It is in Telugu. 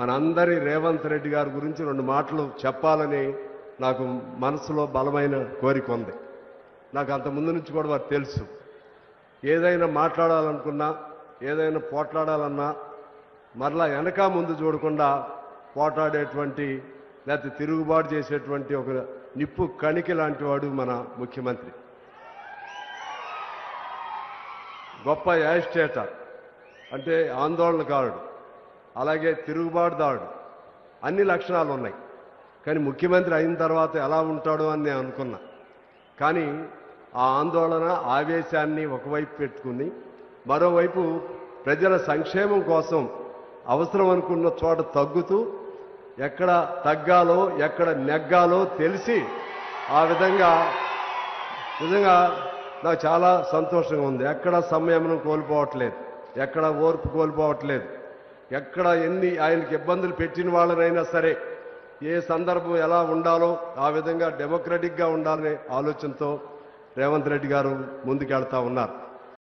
మనందరి రేవంత్ రెడ్డి గారి గురించి రెండు మాటలు చెప్పాలని నాకు మనసులో బలమైన కోరిక ఉంది. నాకు అంత ముందు నుంచి కూడా వారు తెలుసు. ఏదైనా మాట్లాడాలనుకున్నా ఏదైనా పోట్లాడాలన్నా మరలా వెనక ముందు చూడకుండా పోట్లాడేటువంటి లేకపోతే తిరుగుబాటు చేసేటువంటి ఒక నిప్పు కణికి లాంటి వాడు మన ముఖ్యమంత్రి. గొప్ప యాజిటేటర్ అంటే ఆందోళనకారుడు. అలాగే తిరుగుబాటుదాడు అన్ని లక్షణాలు ఉన్నాయి. కానీ ముఖ్యమంత్రి అయిన తర్వాత ఎలా ఉంటాడు అని నేను అనుకున్నా. కానీ ఆ ఆందోళన ఆవేశాన్ని ఒకవైపు పెట్టుకుని మరోవైపు ప్రజల సంక్షేమం కోసం అవసరం అనుకున్న చోట తగ్గుతూ ఎక్కడ తగ్గాలో ఎక్కడ నెగ్గాలో తెలిసి ఆ విధంగా నిజంగా నాకు చాలా సంతోషంగా ఉంది. ఎక్కడ సంయమనం కోల్పోవట్లేదు. ఎక్కడ ఓర్పు కోల్పోవట్లేదు. ఎక్కడ ఎన్ని ఆయనకి ఇబ్బందులు పెట్టిన వాళ్ళనైనా సరే ఏ సందర్భం ఎలా ఉండాలో ఆ విధంగా డెమోక్రటిక్గా ఉండాలనే ఆలోచనతో రేవంత్ రెడ్డి గారు ముందుకెళ్తా ఉన్నారు.